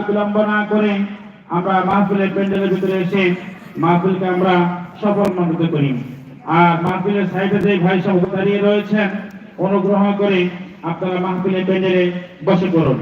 বিলম্ব না করে আমরা মাহফিলের প্যান্ডেলের ভিতরে এসে মাহফিলকে আমরা সফল করি। আর মাহফিলের সাইডে যে ভাই সব দাঁড়িয়ে রয়েছেন, অনুগ্রহ করে আপনারা মাহফিলের প্যান্ডেলে বসে পড়ুন।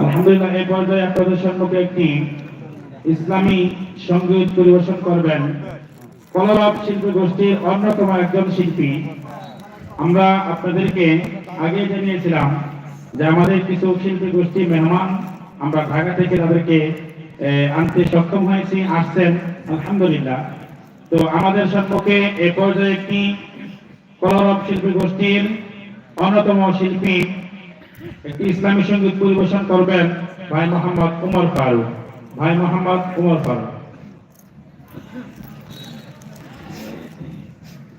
আলহামদুলিল্লাহ এই পর্যায়ে আপনাদের সম্মুখে একটি ইসলামী সংগীত পরিবেশন করবেন। কলরব শিল্পী গোষ্ঠীর অন্যতম একজন শিল্পী আমরা আপনাদেরকে আগে জানিয়েছিলাম যে আমাদের কিছু শিল্পী গোষ্ঠী মেহমান আমরা ঢাকা থেকে তাদেরকে আনতে সক্ষম হয়েছি, আসছেন, আলহামদুলিল্লাহ। তো আমাদের সম্পর্কে এ পর্যায়ে একটি কলরব শিল্পী গোষ্ঠীর অন্যতম শিল্পী একটি ইসলামী সংগীত পরিবেশন করবেন ভাই মোহাম্মদ উমর ফারুক। ভাই মোহাম্মদ উমর ফারুক।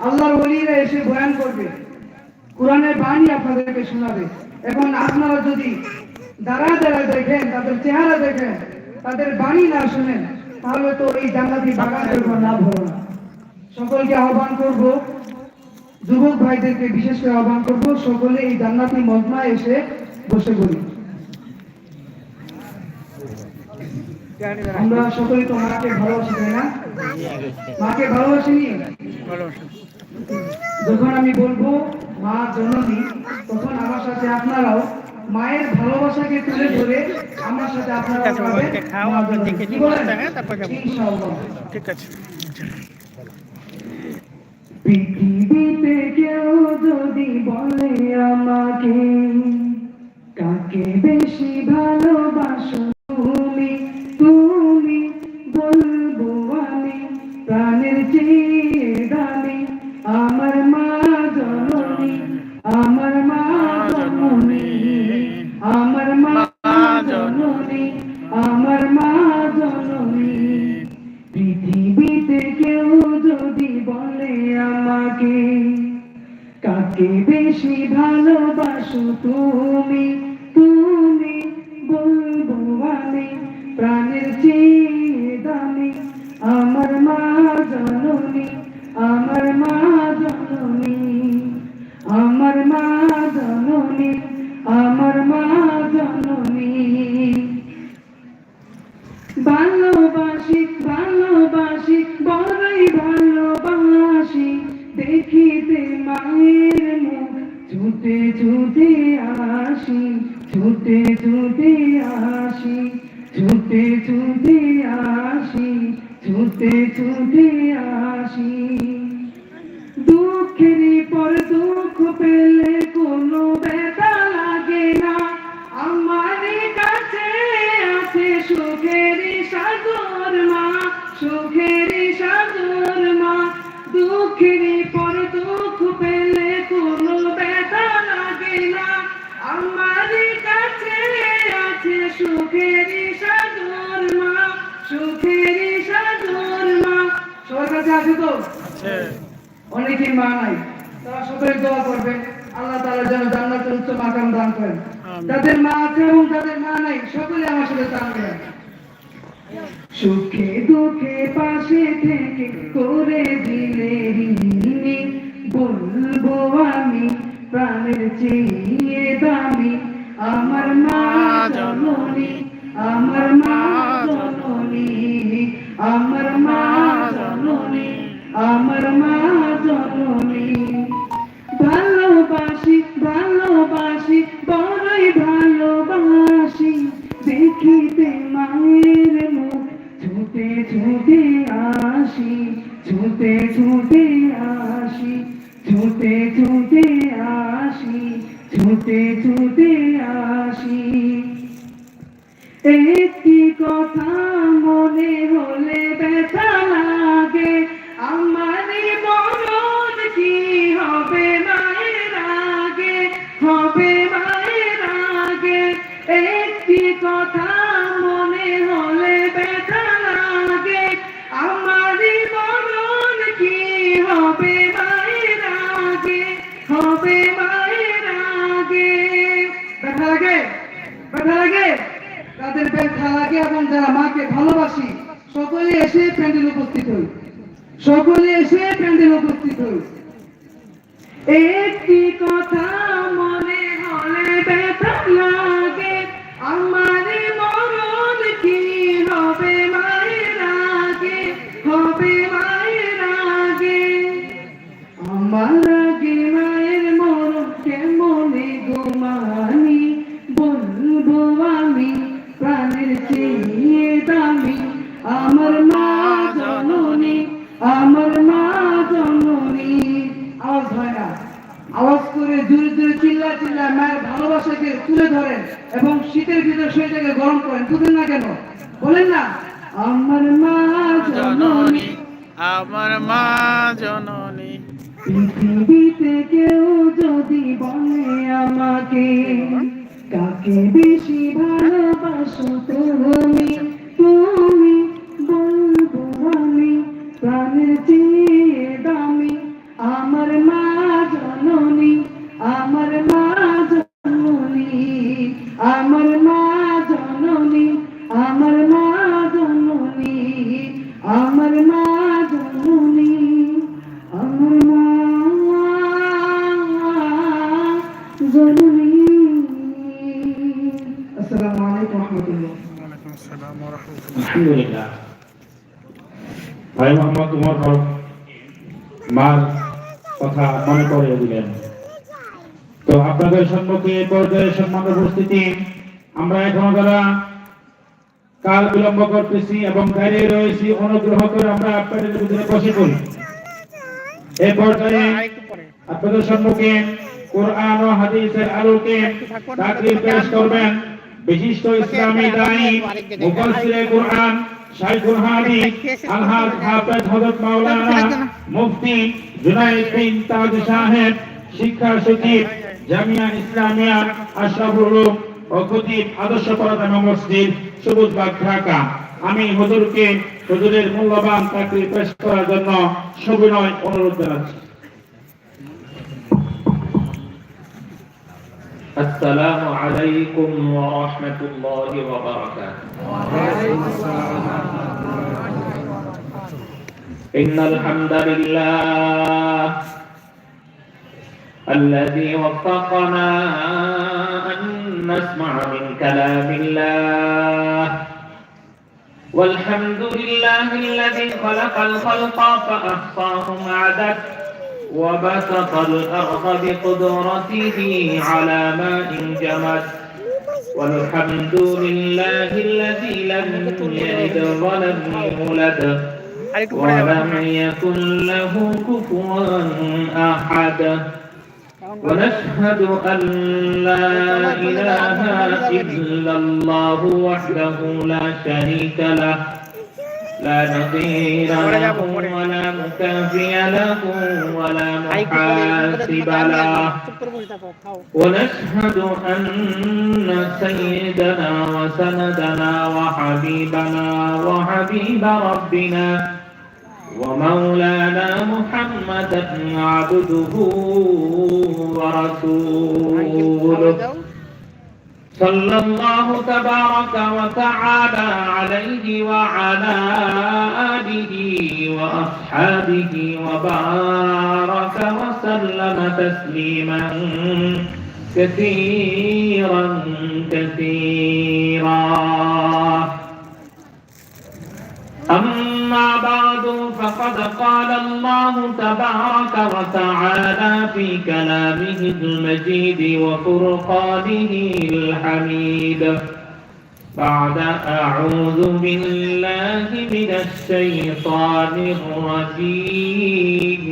আল্লাহর ওলিরা এসে বয়ান করবে। কোরআনের বাণী আপনাদেরকে শোনাবে। এখন আপনারা যদি দাঁড়া দাঁড়া দেখেন, তাদের চেহারা দেখেন, তাদের বাণী না শুনেন, তাহলে তো এই জান্নাতি বাগানের কোনো লাভ হলো না। সকলকে আহ্বান করব, যুবক ভাইদেরকে বিশেষ করে আহ্বান করব, সকলে এই জান্নাতি মজমায় এসে বসে পড়ি আমরা সকলে তো মাকে ভালোবাসি তাই না? মাকে ভালোবাসিনি? যখন আমি বলব মা জননী তখন আমার সাথে আপনারাও মায়ের ভালোবাসাকে তুলে ধরে আমার সাথে আপনারা খাও, দেখে নিই, হ্যাঁ, তারপর ঠিক আছে। পৃথিবীতে কেউ যদি বলে আমাকে কাকে বেশি ভালোবাসো তুমি? প্রাণের চেয়ে দামি আমার মা জননী আমার মা ছুটে আছে সুখের সাগর মা সুখের সাগর মা। সবার কাছে আছে তো? অনেকেই মা নাই। তারা সকলে দোয়া করবে। আল্লাহ তাআলা যেন জান্নাতের উচ্চ মাকাম দান করেন। আমিন। মা আছে এবং যাদের মা নাই সকলে আমার সাথে দান সুখে দুঃখে পাশে থেকে করে দিলে বলব আমি প্রাণের চেয়ে দামি আমার মা জননী আমার মা জননী আমার মা জননী আমার মা জননী। কাকে বেশি ভালোবাসো মোহাম্মদ উমর হক মার কথা মনে করে দিলেন। তো আপনাদের সম্মুখে পর্যায়ে সম্মান উপস্থিতি। আমরা এখনও যারা কাল বিলম্ব করতেছি এবং দাঁড়িয়ে রয়েছি, অনুগ্রহ করে আমরা আপনাদের বসে এই পর্যায়ে আপনাদের সম্মুখে কোরআন ও হাদিসের আলোকে পেশ করবেন। বিশিষ্ট ইসলামী কোরআন শাইখুল হাদিস আলহাজ হাফেজ হযরত মাওলানা মুফতি জুনায়েদ বিন তাজ সাহেব শিক্ষা সচিব জামিয়া ইসলামিয়া আশরাফুল উলুম ও খতিব আদর্শ মসজিদ সবুজবাগ ঢাকা। আমি হুজুরকে হুজুরের মূল্যবান চাকরি পেশ করার জন্য সবিনয় অনুরোধ জানাচ্ছি। السلام عليكم ورحمة الله وبركاته. إن الحمد لله الذي وفقنا أن نسمع من كلام الله. والحمد لله الذي خلق الخلق فأحصاهم عدد. وبسط الأرض بقدرته على ماء جمد والحمد لله الذي لم يلد ولم يولد ولم يكن له كفوا أحد ونشهد أن لا إله إلا الله وحده لا شريك له لا نقيل له ولا مكافي له ولا محاسب له. ونشهد أن سيدنا وسندنا وحبيبنا وحبيب ربنا ومولانا محمدا عبده ورسوله. صلى الله تبارك وتعالى عليه وعلى آله وأصحابه وبارك وسلم تسليما كثيرا كثيرا. أما بعد فقد قال الله تبارك وتعالى في كلامه المجيد وفرقانه الحميد. بعد أعوذ بالله من الشيطان الرجيم.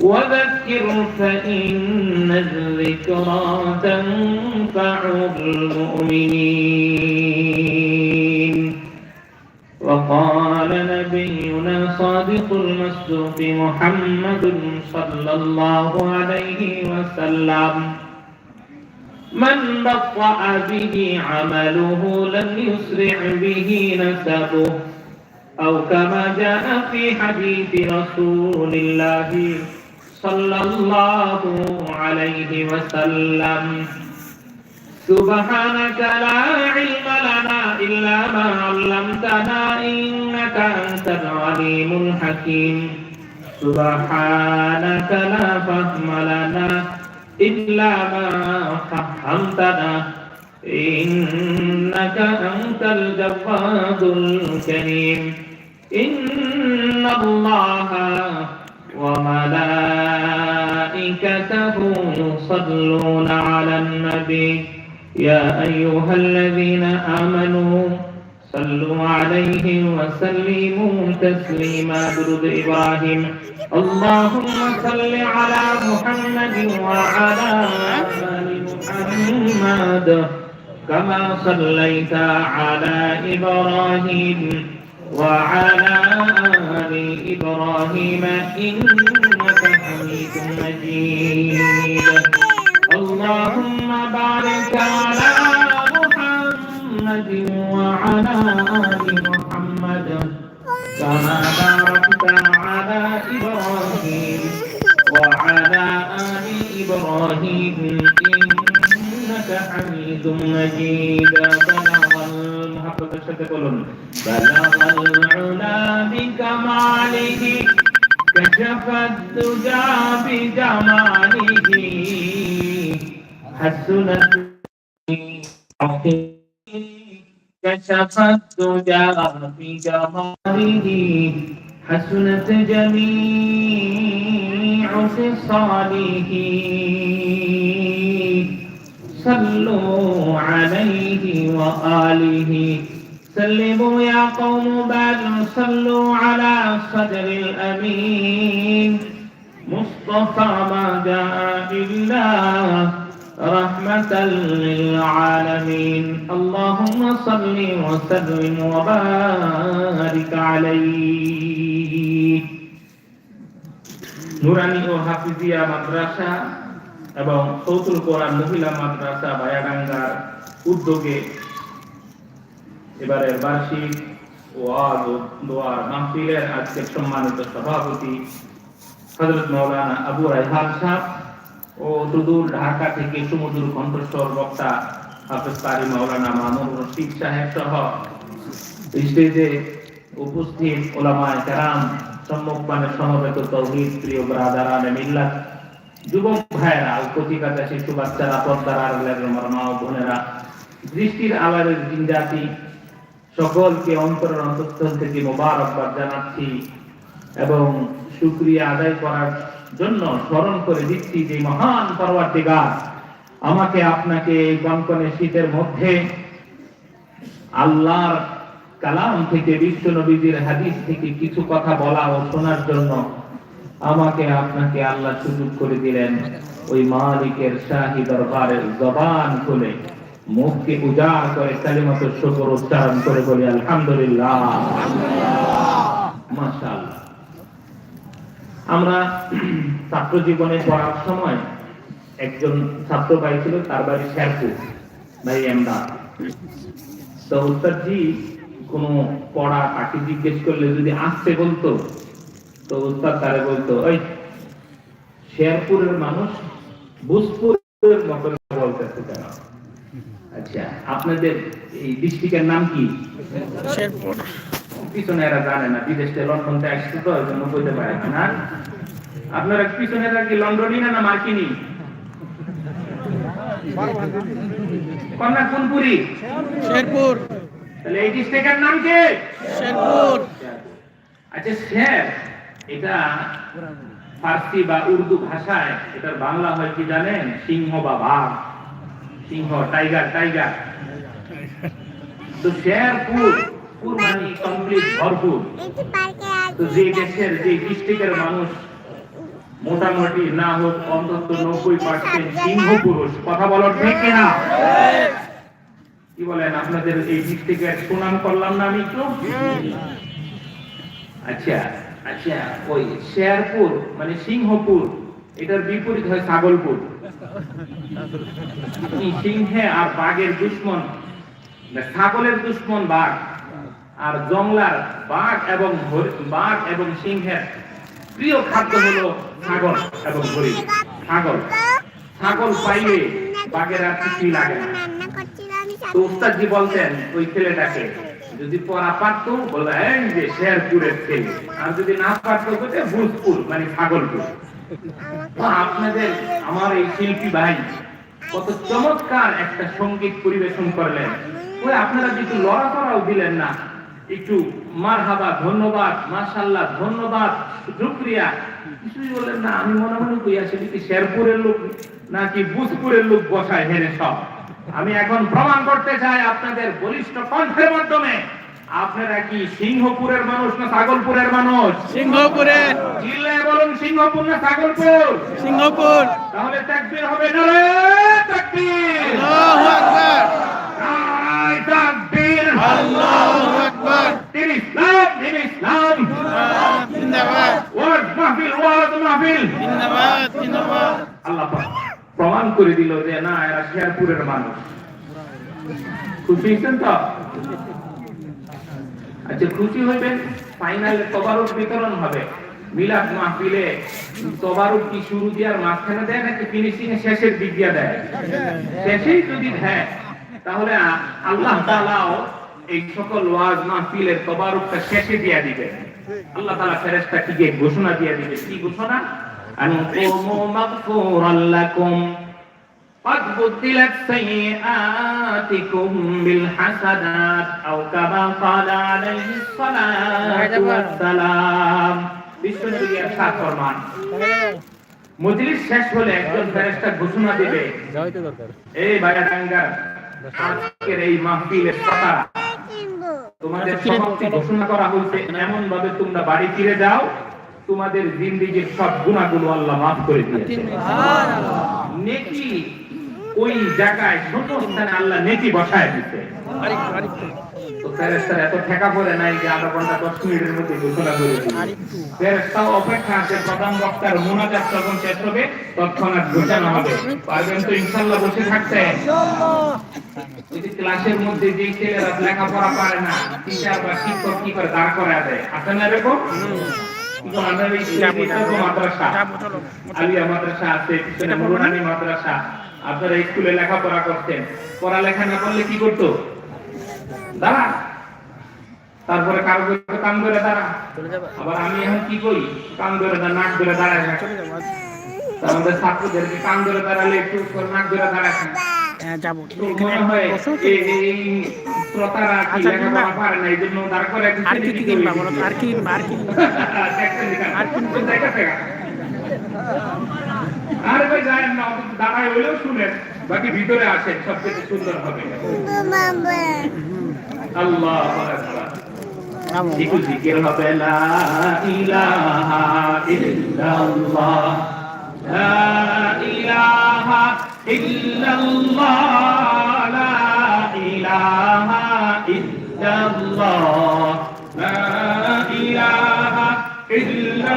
وذكر فإن الذكرى تنفع المؤمنين. وقال نبينا صادق المصدوق محمد صلى الله عليه وسلم من بطأ به عمله لم يسرع به نسبه أو كما جاء في حديث رسول الله صلى الله عليه وسلم سبحانك لا علم لنا إلا ما علمتنا إنك أنت العليم الحكيم. سبحانك لا فهم لنا إلا ما فهمتنا. إنك أنت الجواد الكريم. إن الله وملائكته يصلون على النبي. يا أيها الذين آمنوا صلوا عليه وسلموا تسليما درود إبراهيم. اللهم صل على محمد وعلى آل محمد كما صليت على إبراهيم وعلى آل إبراهيم إنك حميد مجيد. اللهم بارك وعلى آل محمد. كما باركت على إبراهيم وعلى آل إبراهيم إنك حميد مجيد. بلغ المحبة شكرا بلغ العلا بكماله كشف الدجى بجماله. حسنت كشف الدجى بجماله حسنت جميع خصاله صلوا عليه وآله. سلموا يا قوم بل صلوا على صدر الأمين. مصطفى ما جاء إلا رحمة للعالمين اللهم صل وسلم وبارك عليه নুরানি ও হাফিজিয়া মাদ্রাসা এবং সৌতুল কোরআন মহিলা মাদ্রাসা বায়াডাঙ্গার উদ্যোগে এবারের বার্ষিক ওয়াজ ও দোয়ার মাহফিলের আজকের সম্মানিত সভাপতি হযরত মাওলানা আবু রায়হান সাহেব ও সুদূর ঢাকা থেকে সুমধুর কণ্ঠস্বর বক্তা হাফেজ কারি মাওলানা রশিদ সাহেব সহ স্টেজে উপস্থিত ওলামায়ে কেরাম সম্মুখপানে সমবেত তৌহিদ, প্রিয় ব্রাদারানে মিল্লাত, যুবক শিশু বাচ্চারা বোনেরা, দৃষ্টির আলারের জিনজাতি সকলকে অন্তরের অন্তঃস্থল থেকে মোবারকবাদ জানাচ্ছি এবং শুক্রিয়া আদায় করার জন্য স্মরণ করে দিচ্ছি যে মহান পরবর্তীগার আমাকে আপনাকে এই কনকনে শীতের মধ্যে আল্লাহর কালাম থেকে, বিশ্ব নবীজির হাদিস থেকে কিছু কথা বলা ও শোনার জন্য আমাকে আপনাকে আল্লাহ সুযোগ করে দিলেন। ওই মালিকের শাহী দরবারের জবান খুলে মুখকে উজাড় করে কালিমাত শুকর উচ্চারণ করে বলি, আলহামদুলিল্লাহ। মাশাআল্লাহ। আমরা ছাত্র জীবনে পড়ার সময় একজন ছাত্র ভাই ছিল তার বাড়ি শেরপুর ভাই এমদা তো উস্তাদজি কোনো পড়া তাকে জিজ্ঞেস করলে যদি আসতে বলতো, তো উস্তাদ তারে বলতো, ওই শেরপুরের মানুষ বুসপুরের মতো বলতেছে কেন? আচ্ছা আপনাদের এই ডিস্ট্রিক্টের নাম কি? শেরপুর। পিছনে এরা জানে না বিদেশ লন্ডন থেকে আসছে তো জন্য বলতে পারে না আপনারা পিছনেরা কি লন্ডনই না মার্কিনি? কন্যা কোনপুরি শেরপুর। তাহলে এই ডিস্ট্রিক্টের নাম কি? শেরপুর। আচ্ছা স্যার এটা ফার্সি বা উর্দু ভাষায় এটার বাংলা হয় কি জানেন? সিংহ বা বাঘ। সিংহ টাইগার টাইগার। তো শেরপুর পুর মানে কমপ্লিট ভরপুর তো যে দেশের যে ডিস্ট্রিক্টের মানুষ মোটামুটি না হোক অন্তত নব্বই পার্সেন্ট সিংহ পুরুষ কথা বলার ঠিক না কি বলেন আপনাদের এই ডিস্ট্রিক্টের সুনাম করলাম না আমি একটু? আচ্ছা আচ্ছা ওই শেরপুর মানে সিংহপুর এটার বিপরীত হয় ছাগলপুর। সিংহে আর বাঘের দুশ্মন? ছাগলের দুশ্মন বাঘ। আর জংলার বাঘ এবং বাঘ এবং সিংহের প্রিয় খাদ্য হলো ছাগল এবং হরিণ ছাগল। ছাগল পাইলে বাঘের কিছুই লাগে না। তো বলতেন ওই ছেলেটাকে, যদি পড়া পারতো এই যে শেরপুরের ছেলে। আর যদি না পারতো বলতে ভূতপুর মানে ভাগলপুর তো আপনাদের আমার এই শিল্পী ভাই কত চমৎকার একটা সংগীত পরিবেশন করলেন। ওই আপনারা যদি লড়াচড়াও দিলেন না একটু মারহাবা ধন্যবাদ মাশাল্লাহ ধন্যবাদ শুক্রিয়া। কিছুই বললেন না আমি মনে মনে করি আসলে কি শেরপুরের লোক নাকি বুধপুরের লোক বসায় হেরে সব? আমি এখন প্রমাণ করতে চাই আপনাদের বলিষ্ঠ কণ্ঠের মাধ্যমে। আপনারা কি সিংহপুরের মানুষ না ছাগলপুরের মানুষ? সিংহপুরে। জিল্লায় বলুন সিংহপুর না ছাগলপুর সিংহপুর। তাহলে তাকবীর হবে না রে তাকবীর। আল্লাহু আকবার। তাকবীর। আল্লাহু আকবার ইসলাম দিন ইসলাম। ওয়াজ মাহফিল ওয়াজ মাহফিল। জিন্দাবাদ জিন্দাবাদ। আল্লাহ প্রমাণ করে দিল যে না এরা শেরপুরের মানুষ। খুশি হয়েছেন তো? আচ্ছা খুশি হইবেন? ফাইনালে তবারক বিতরণ হবে। মিলাদ মাহফিলে তবারক কি শুরু দিয়ার মাঝখানে দেয় নাকি ফিনিশিং শেষের দিক দিয়া দেয়? শেষেই যদি দেয় তাহলে আল্লাহ তাআলাও এই সকল ওয়াজ মাহফিলের তবারকটা শেষে দিয়া দিবে আল্লাহ তাআলা ফেরেশতা কি যে ঘোষণা দিয়া দিবে কি ঘোষণা আন কুমু মাগফুরান লাকুম قد بدلت سيئاتكم بالحسنات أو كما قال عليه الصلاة والسلام বিশ্বনবী ইরশাদ ফরমান মজলিস শেষ হলে একজন ফেরেশতা ঘোষণা দিবে এই বায়াডাঙ্গার আজকের এই মাহফিলের কথা তোমাদের সমাপ্তি ঘোষণা করা হয়েছে। এমন ভাবে তোমরা বাড়ি ফিরে যাও তোমাদের জিন্দিগির সব গুণাগুলো আল্লাহ মাফ করে দিয়েছে নেকি ওই জায়গায় ছোট স্থানে আল্লাহ নেকি বসায় দিতে তো ফেরেশতার এত ঠেকা পড়ে নাই যে আধা ঘণ্টা দশ মিনিটের মধ্যে ঘোষণা করে দিবে অপেক্ষা আছে প্রধান বক্তার মোনাজাত যখন শেষ হবে তৎক্ষণাৎ ঘোষণা হবে। পারবেন তো ইনশাল্লাহ বসে থাকতে। ওই ক্লাসের মধ্যে যে ছেলেরা লেখাপড়া পারে না টিচার বা শিক্ষক কি করে দাঁড় করা দেয়। আছে না এরকম? মাদ্রাসা আলিয়া মাদ্রাসা আছে মাদ্রাসা। আপনারা স্কুলে লেখাপড়া করতেন পড়ালেখা না করলে কি করতো? দাঁড়া। তারপরে কারও করে কাম ধরে দাঁড়া। আবার আমি এখন কি করি? কাম ধরে নাক ধরে দাঁড়াই না। আমাদের ছাত্রদেরকে কাম ধরে দাঁড়ালে একটু করে নাক ধরে দাঁড়াস না। আর কি যায় না দাঁড়ায় হইলেও শুনেন। বাকি ভিতরে আসেন সবচেয়ে সুন্দর হবে। আল্লাহ জিকির হবে, লা লা ইলাহা ইল্লাল্লাহ, লা লা ইলাহা ইল্লাল্লাহ, লা ইলাহা ইল্লাল্লাহ। লা ইলাহা ইল্লাল্লাহ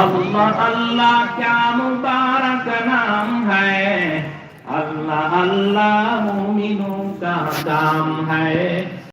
अल्लाह अल्लाह क्या मुबारक नाम है अल्लाह अल्लाह मोमिनों का काम है